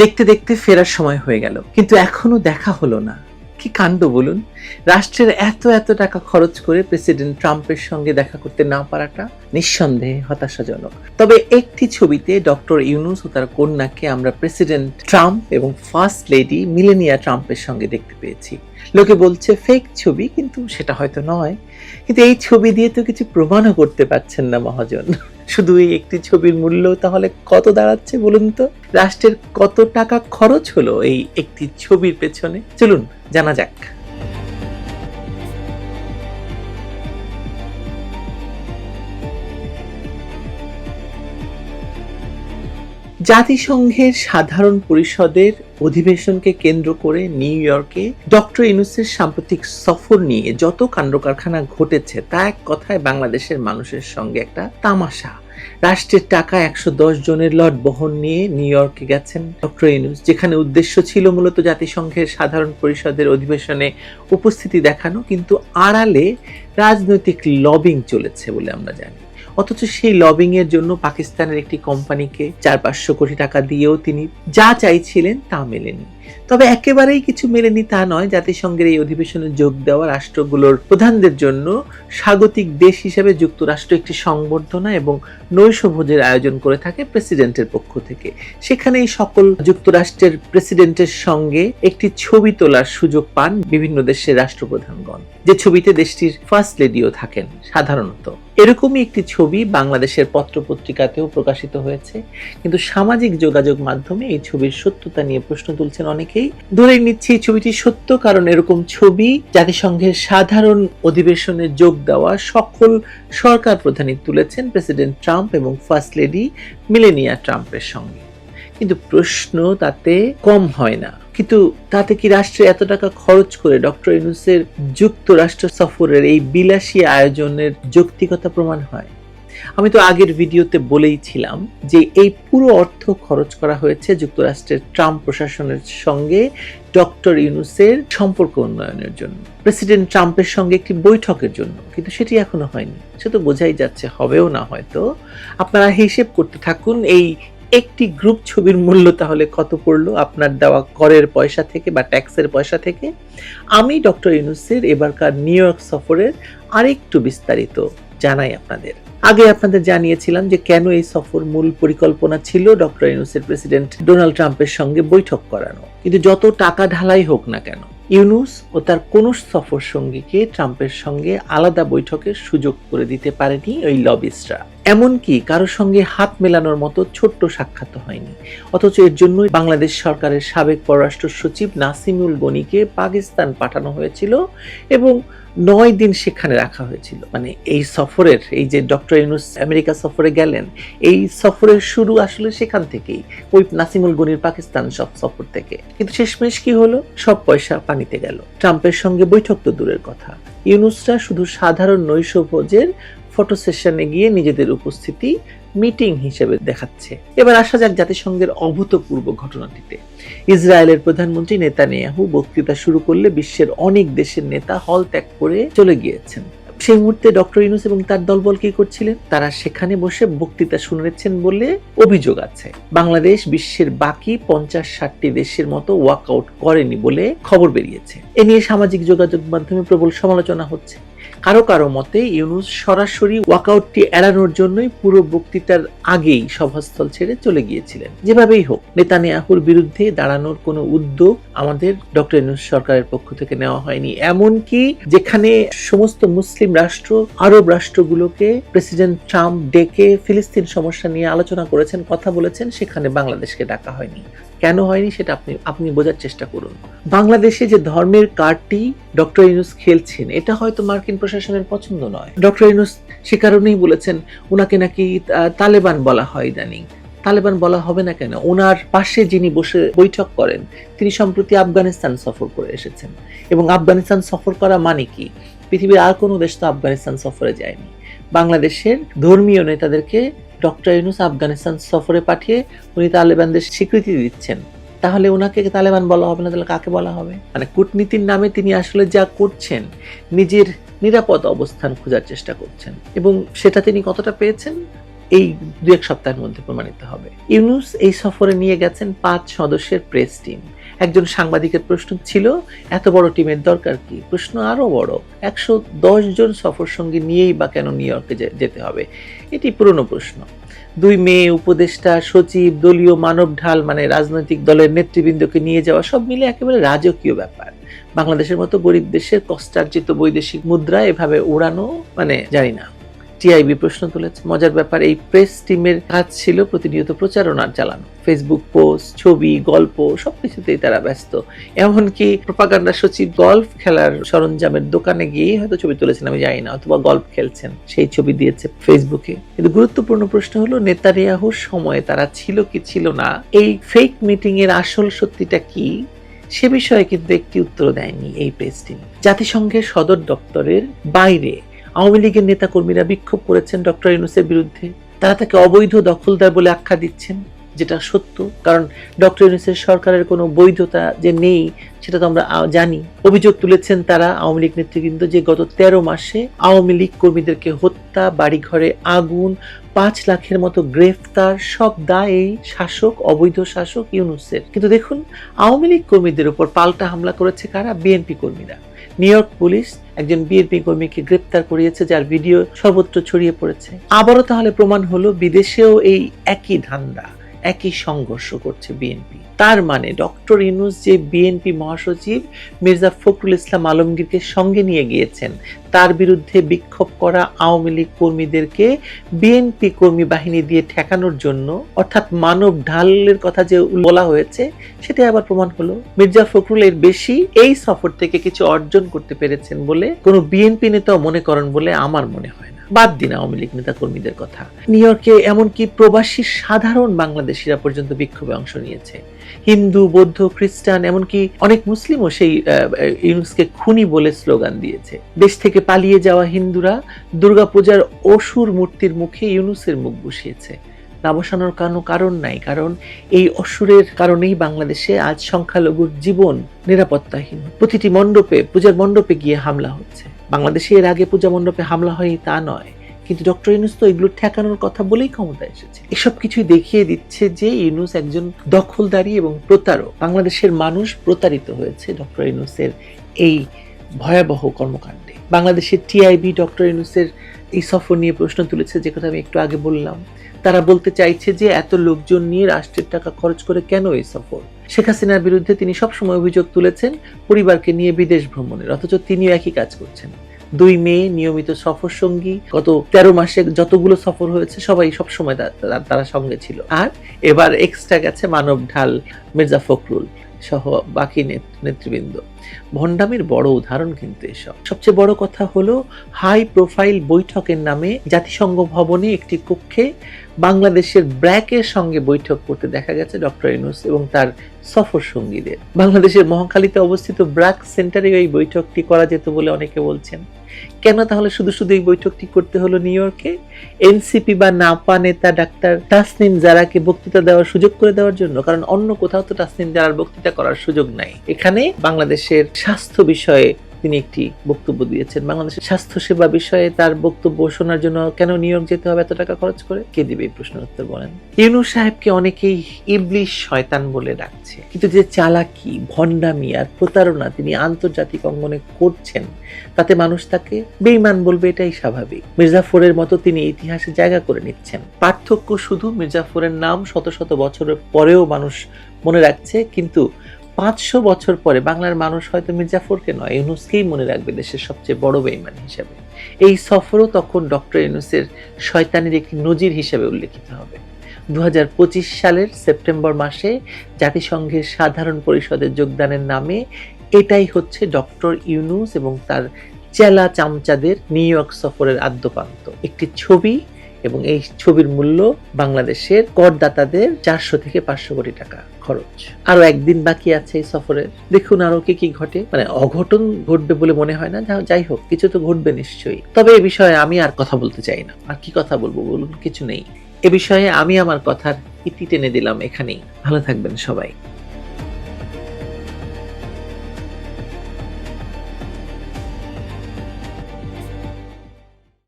দেখতে দেখতে ফেরার সময় হয়ে গেল। কিন্তু এখনও দেখা হলো না। কি কাণ্ড বলুন? রাষ্ট্রের এত এত টাকা খরচ করে প্রেসিডেন্ট ট্রাম্পের সঙ্গে দেখা করতে না পারাটা নিঃসন্দেহে হতাশাজনক। তবে একটি ছবিতে ডক্টর ইউনুস ও তার কন্যাকে আমরা প্রেসিডেন্ট ট্রাম্প এবং ফার্স্ট লেডি মিলেনিয়া ট্রাম্পের সঙ্গে দেখতে পেয়েছি। লোকে বলছে, ফেক ছবি, কিন্তু সেটা হয়তো নয়। কিন্তু এই ছবি দিয়ে তো কিছু প্রমাণও করতে পারছেন না মহাজন। শুধু এই একটি ছবির মূল্য তাহলে কত দাঁড়াচ্ছে বলুন তো? রাষ্ট্রের কত টাকা খরচ হলো এই একটি ছবির পেছনে? চলুন, জানা যাক। জাতিসংঘের সাধারণ পরিষদের অধিবেশনকে কেন্দ্র করে নিউ ইয়র্কে ডক্টর ইনুসের সাম্প্রতিক সফর নিয়ে যত কাণ্ডকারখানা ঘটেছে, তা এক কথায় বাংলাদেশের মানুষের সঙ্গে একটা তামাশা। রাষ্ট্রের টাকা একশো দশ জনের লট বহন নিয়ে নিউ ইয়র্কে গেছেন ডক্টর ইনুস যেখানে উদ্দেশ্য ছিল মূলত জাতিসংঘের সাধারণ পরিষদের অধিবেশনে উপস্থিতি দেখানো, কিন্তু আড়ালে রাজনৈতিক লবিং চলেছে বলে আমরা জানি। অথচ সেই লবিং এর জন্য পাকিস্তানের একটি কোম্পানিকে চার পাঁচশো কোটি টাকা দিয়েও তিনি যা চাইছিলেন তা মেলেনি। তবে একেবারেই কিছু মেলেনি তা নয়, জাতিসংঘের এই অধিবেশনে যোগ দেওয়া রাষ্ট্রগুলোর প্রধানদের জন্য স্বাগতিক দেশ হিসেবে যুক্তরাষ্ট্র একটি সংবর্ধনা এবং নৈশভোজের আয়োজন করে থাকে প্রেসিডেন্টের পক্ষ থেকে। সেখানে এই সকল যুক্তরাষ্ট্রের প্রেসিডেন্টের সঙ্গে একটি ছবি তোলার সুযোগ পান বিভিন্ন দেশের রাষ্ট্রপ্রধানগণ। যে ছবিতে দেশটির ফার্স্ট লেডিও থাকেন, সাধারণত। এরকমই একটি ছবি বাংলাদেশের পত্রপত্রিকাতেও প্রকাশিত হয়েছে। কিন্তু সামাজিক যোগাযোগ মাধ্যমে এই ছবির সত্যতা নিয়ে প্রশ্ন তুলছেন অনেকেই ধরে নিচ্ছি এই ছবিটি সত্য, কারণ এরকম ছবি জাতিসংঘের সাধারণ অধিবেশনে যোগ দেওয়া সকল সরকার প্রধানই তুলেছেন প্রেসিডেন্ট ট্রাম্প এবং ফার্স্ট লেডি মিলেনিয়া ট্রাম্পের সঙ্গে। কিন্তু প্রশ্ন তাতে কম হয় না। কিন্তু তাতে কি রাষ্ট্রে এত টাকা খরচ করে ডক্টর ইউনুসের যুক্তরাষ্ট্র সফরের এই বিলাসী আয়োজনের যৌক্তিকতা প্রমাণ হয়? আমি তো আগের ভিডিওতে বলেইছিলাম যে এই পুরো অর্থ খরচ করা হয়েছে যুক্তরাষ্ট্রের ট্রাম্প প্রশাসনের সঙ্গে ডক্টর ইউনুসের সম্পর্ক উন্নয়নের জন্য, প্রেসিডেন্ট ট্রাম্পের সঙ্গে একটি বৈঠকের জন্য, কিন্তু সেটি এখনও হয়নি। সে তো বোঝাই যাচ্ছে, হবেও না হয়তো। আপনারা হিসেব করতে থাকুন, এই একটি গ্রুপ ছবির মূল্য তাহলে কত পড়ল আপনার দেওয়া করের পয়সা থেকে বা ট্যাক্সের পয়সা থেকে? আমি ডক্টর ইউনুসের এবারকার নিউ ইয়র্ক সফরের আরেকটু বিস্তারিত জানাই আপনাদের। আগে আপনাদের জানিয়েছিলাম যে কেন এই সফর মূল পরিকল্পনা ছিল ডক্টর ইউনুসের প্রেসিডেন্ট ডোনাল্ড ট্রাম্পের সঙ্গে বৈঠক করানো। কিন্তু যত টাকা ঢালাই হোক না কেন, ইউনুস ও তার কোন সফর সঙ্গীকে ট্রাম্পের সঙ্গে আলাদা বৈঠকের সুযোগ করে দিতে পারেনি ওই লবিস্টরা। এমনকি কারোর সঙ্গে হাত মেলানোর মতো ছোট্ট সাক্ষাৎ হয়নি। অথচ এর জন্যই বাংলাদেশ সরকারের সাবেক পররাষ্ট্র সচিব নাসিমুল গনিকে পাকিস্তান পাঠানো হয়েছিল এবং নয় দিন সেখানে রাখা হয়েছিল। মানে এই সফরের, এই যে ডক্টর ইউনুস আমেরিকা সফরে গেলেন, এই সফরের শুরু আসলে সেখান থেকেই, ওই নাসিমুল গনির পাকিস্তান সব সফর থেকে। কিন্তু শেষমেশ কি হলো? সব পয়সা পানিতে গেল। ট্রাম্পের সঙ্গে বৈঠক তো দূরের কথা। ইউনুসরা শুধু সাধারণ নৈশভোজের ফটো সেশনে গিয়ে নিজেদের উপস্থিতি মিটিং হিসেবে দেখাচ্ছে। এবার আসা যাক জাতিসংঘের অভূতপূর্ব ঘটনাটিতে। ইসরায়েলের প্রধানমন্ত্রী নেতানিয়াহু বক্তৃতা শুরু করলে বিশ্বের অনেক দেশের নেতা হল ত্যাগ করে চলে গিয়েছেন। সেই মুহূর্তে ডক্টর ইউনুস এবং তার দলবল কি করছিলেন? তারা সেখানে বসে বক্তৃতা শুনেছেন বলে অভিযোগ আছে। বাংলাদেশ বিশ্বের বাকি পঞ্চাশ ষাটটি দেশের মতো ওয়াকআউট করেনি বলে খবর বেরিয়েছে। এ নিয়ে সামাজিক যোগাযোগ মাধ্যমে প্রবল সমালোচনা হচ্ছে। কারও কারও মতে ইউনুস সরাসরি ওয়াকআউটটি এড়ানোর জন্যই পুরো বক্তৃতার আগেই সভাস্থল ছেড়ে চলে গিয়েছিলেন। যেভাবেই হোক, নেতানিয়াহুর বিরুদ্ধে দাঁড়ানোর কোনো উদ্যোগ আমাদের ডক্টর ইউনুস সরকারের পক্ষ থেকে নেওয়া হয়নি। এমনকি যেখানে সমস্ত মুসলিম রাষ্ট্র, আরব রাষ্ট্রগুলোকে প্রেসিডেন্ট ট্রাম্প ডেকে ফিলিস্তিন সমস্যা নিয়ে আলোচনা করেছেন, কথা বলেছেন, সেখানে বাংলাদেশকে ডাকা হয়নি। কেন হয়নি সেটা আপনি আপনি বোঝার চেষ্টা করুন। বাংলাদেশে যে ধর্মের কার্ডটি ডক্টর ইউনুস খেলছেন, এটা হয়তো মার্কিন প্রশাসনের পছন্দ নয়। ডক্টর ইউনুস সে কারণেই বলেছেন ওনাকে নাকি তালেবান বলা হয় ইদানিং। তালেবান বলা হবে না কেন? ওনার পাশে যিনি বসে বৈঠক করেন, তিনি সম্প্রতি আফগানিস্তান সফর করে এসেছেন। এবং আফগানিস্তান সফর করা মানে কি? পৃথিবীর আর কোনো দেশ তো আফগানিস্তান সফরে যায়নি। বাংলাদেশের ধর্মীয় নেতাদেরকে ডক্টর ইউনুস আফগানিস্তান সফরে পাঠিয়ে উনি তালেবানদের স্বীকৃতি দিচ্ছেন। তাহলে ওনাকে তালেবান বলা হবে না? তাহলে কাকে বলা হবে? মানে কূটনীতির নামে তিনি আসলে যা করছেন, নিজের নিরাপদ অবস্থান খোঁজার চেষ্টা করছেন। এবং সেটা তিনি কতটা পেয়েছেন? এই দু এক সপ্তাহের মধ্যে প্রমাণিত হবে। ইউনুস এই সফরে নিয়ে গেছেন পাঁচ সদস্যের প্রেস টিম। একজন সাংবাদিকের প্রশ্ন ছিল, এত বড় টিমের দরকার কি? প্রশ্ন আরও বড়, একশো দশ জন সফর সঙ্গী নিয়েই বা কেন নিউ ইয়র্কে যেতে হবে? এটি পুরনো প্রশ্ন। দুই মেয়ে উপদেষ্টা, সচিব, দলীয় মানব ঢাল মানে রাজনৈতিক দলের নেতৃবৃন্দকে নিয়ে যাওয়া, সব মিলে একেবারে রাজকীয় ব্যাপার। বাংলাদেশের মতো গরিব দেশের কষ্টার্জিত বৈদেশিক মুদ্রা এভাবে উড়ানো মানে জানি না। টিআইবি প্রশ্ন তুলেছে, মজার ব্যাপার, এই প্রেস টিমের কাজ ছিল প্রতিনিয়ত প্রচারণার চালানো। ফেসবুক পোস্ট ছবি, গল্প, সবকিছুতেই তারা ব্যস্ত। এমনকি প্রপাগান্ডা সচিব গল্ফ খেলার সরঞ্জামের দোকানে গিয়ে হয়তো ছবি তুলেছেন, আমি জানি না, অথবা গল্ফ খেলছেন, সেই ছবি দিয়েছে ফেসবুকে কিন্তু গুরুত্বপূর্ণ প্রশ্ন হলো নেতারিয়াহুর সময়ে তারা ছিল কি ছিল না? এই ফেক মিটিং এর আসল সত্যিটা কি? সে বিষয়ে কিন্তু একটি উত্তর দেয়নি এই প্রেস টিম। জাতিসংঘের সদর দপ্তরের বাইরে আওয়ামী লীগের নেতাকর্মীরা বিক্ষোভ করেছেন ডক্টর ইউনুসের বিরুদ্ধে। তারা তাকে অবৈধ দখলদার বলে আখ্যা দিচ্ছেন, যেটা সত্য, কারণ ডক্টর ইউনুসের সরকারের কোনো বৈধতা যে নেই, সেটা তো আমরা জানি। অভিযোগ তুলেছেন তারা, আওয়ামী লীগ নেতৃবৃন্দ, যে গত তেরো মাসে আওয়ামী লীগ কর্মীদেরকে হত্যা, বাড়িঘরে আগুন, পাঁচ লাখের মতো গ্রেফতার, সব দায় শাসক, অবৈধ শাসক ইউনুসের। কিন্তু দেখুন, আওয়ামী লীগ কর্মীদের উপর পাল্টা হামলা করেছে কারা? বিএনপি কর্মীরা। নিউ ইয়র্ক পুলিশ একজন বিএনপি কর্মীকে গ্রেপ্তার করিয়েছে, যার ভিডিও সর্বত্র ছড়িয়ে পড়েছে। আবারও তাহলে প্রমাণ হলো বিদেশেও এই একই ধান্দা। একই সংঘর্ষ করছে বিএনপি তার মানে ডক্টর ইউনুস যে বিএনপি মহাসচিব মির্জা ফখরুল ইসলাম আলমগীরকে সঙ্গে নিয়ে গিয়েছেন, তার বিরুদ্ধে বিক্ষোভ করা আওয়ামী লীগ কর্মীদেরকে বিএনপি কর্মী বাহিনী দিয়ে ঠেকানোর জন্য, অর্থাৎ মানব ঢালের কথা যে বলা হয়েছে সেটা আবার প্রমাণ হলো। মির্জা ফখরুল এর বেশি এই সফর থেকে কিছু অর্জন করতে পেরেছেন বলে কোনো বিএনপি নেতাও মনে করেন বলে আমার মনে হয় বাদ দিন আওয়ামী লীগ নেতা কর্মীদের কথা। নিউ ইয়র্কে এমনকি প্রবাসী সাধারণ বাংলাদেশিরা পর্যন্ত বিক্ষোভে অংশ নিয়েছে। হিন্দু, বৌদ্ধ, খ্রিস্টান, এমনকি অনেক মুসলিমও সেই ইউনুসকে খুনি বলে স্লোগান দিয়েছে। দেশ থেকে পালিয়ে যাওয়া হিন্দুরা দুর্গাপূজার অসুর মূর্তির মুখে ইউনুসের মুখ বসিয়েছে। না বসানোর কোনো কারণ নাই, কারণ এই অসুরের কারণেই বাংলাদেশে আজ সংখ্যালঘুর জীবন নিরাপত্তাহীন। প্রতিটি মণ্ডপে, পূজার মণ্ডপে গিয়ে হামলা হচ্ছে। বাংলাদেশে এর আগে পূজা মণ্ডপে হামলা হয়নি তা নয়। কিন্তু ডক্টর ইউনুস তো এগুলো ঠেকানোর কথা বলেই ক্ষমতায় এসেছে। এসব কিছুই দেখিয়ে দিচ্ছে যে ইউনুস একজন দখলদারি এবং প্রতারক। বাংলাদেশের মানুষ প্রতারিত হয়েছে ডক্টর ইউনুসের এই ভয়াবহ কর্মকাণ্ডে। বাংলাদেশের টিআইবি ডক্টর ইউনুসের এই সফর নিয়ে প্রশ্ন তুলেছে, যে কথা আমি একটু আগে বললাম। তারা বলতে চাইছে যে এত লোকজন নিয়ে রাষ্ট্রের টাকা খরচ করে কেন এই সফর? শেখ হাসিনার বিরুদ্ধে তিনি সবসময় অভিযোগ তুলেছেন, পরিবারকে নিয়ে বিদেশ ভ্রমণের অথচ তিনিও একই কাজ করছেন। দুই মেয়ে, নিয়মিত সফর সঙ্গী, গত তেরো মাসে যতগুলো সফর হয়েছে, সবাই সবসময় তারা সঙ্গে ছিল। আর এবার এক্সট্রা গেছে মানব ঢাল, মির্জা ফখরুল সহ বাকি নেতৃবৃন্দ। ভণ্ডামির বড় উদাহরণ কিন্তু এসব। সবচেয়ে বড় কথা হলো হাই প্রোফাইল বৈঠকের নামে জাতিসংঘ ভবনে একটি কক্ষে বাংলাদেশের ব্র্যাকের সঙ্গে বৈঠক করতে দেখা গেছে ডক্টর ইউনুস এবং তার সফর সঙ্গীদের। বাংলাদেশের মহাখালীতে অবস্থিত ব্র্যাক সেন্টারে এই বৈঠকটি করা যেত বলে অনেকে বলছেন। কেন তাহলে শুধু শুধু এই বৈঠকটি করতে হলো নিউ ইয়র্কে? এনসিপি বা নাপা নেতা ডাক্তার তাসনিম জারাকে বক্তৃতা দেওয়ার সুযোগ করে দেওয়ার জন্য, কারণ অন্য কোথাও তো তাসনিম জারার বক্তৃতা করার সুযোগ নাই। এখানে বাংলাদেশের স্বাস্থ্য বিষয়ে তিনি একটি বক্তব্য দিয়েছেন। বাংলাদেশের স্বাস্থ্য সেবা বিষয়ে তার বক্তব্য শোনার জন্য কেন নিউ ইয়র্ক যেতে হবে এত টাকা খরচ করে? কে দিবে এই প্রশ্নের উত্তর বলেন। ইউনুস সাহেবকে অনেকেই ইবলিশ শয়তান বলে ডাকছে। কিন্তু যে চালাকি, ভণ্ডামি আর প্রতারণা তিনি আন্তর্জাতিক অঙ্গনে করছেন, তাতে মানুষ তাকে বেইমান বলবে এটাই স্বাভাবিক। মির্জাফরের মতো তিনি ইতিহাসে জায়গা করে নিচ্ছেন। পার্থক্য শুধু মির্জাফরের নাম শত শত বছরের পরেও মানুষ মনে রাখছে, কিন্তু পাঁচশো বছর পরে বাংলার মানুষ হয়তো মির্জাফরকে নয়, ইউনুসকেই মনে রাখবে দেশের সবচেয়ে বড় বেইমান হিসেবে। এই সফরও তখন ডক্টর ইউনুসের শয়তানির একটি নজির হিসেবে উল্লেখিত হবে। দু হাজার পঁচিশ সালের সেপ্টেম্বর মাসে জাতিসংঘের সাধারণ পরিষদের যোগদানের নামে এটাই হচ্ছে ডক্টর ইউনুস এবং তার চেলা চামচাদের নিউ ইয়র্ক সফরের আদ্যপান্ত। একটি ছবি এবং এই ছবির মূল্য বাংলাদেশের করদাতাদের চারশো থেকে পাঁচশো কোটি টাকা খরচ। আরও একদিন বাকি আছে এই সফরের। দেখুন আরও কি কি ঘটে। মানে অঘটন ঘটবে বলে মনে হয় না। যাই হোক, কিছু তো ঘটবে নিশ্চয়ই। তবে এ বিষয়ে আমি আর কথা বলতে চাই না। আর কি কথা বলব বলুন, কিছু নেই। এ বিষয়ে আমি আমার কথার ইতি টেনে দিলাম এখানেই। ভালো থাকবেন সবাই।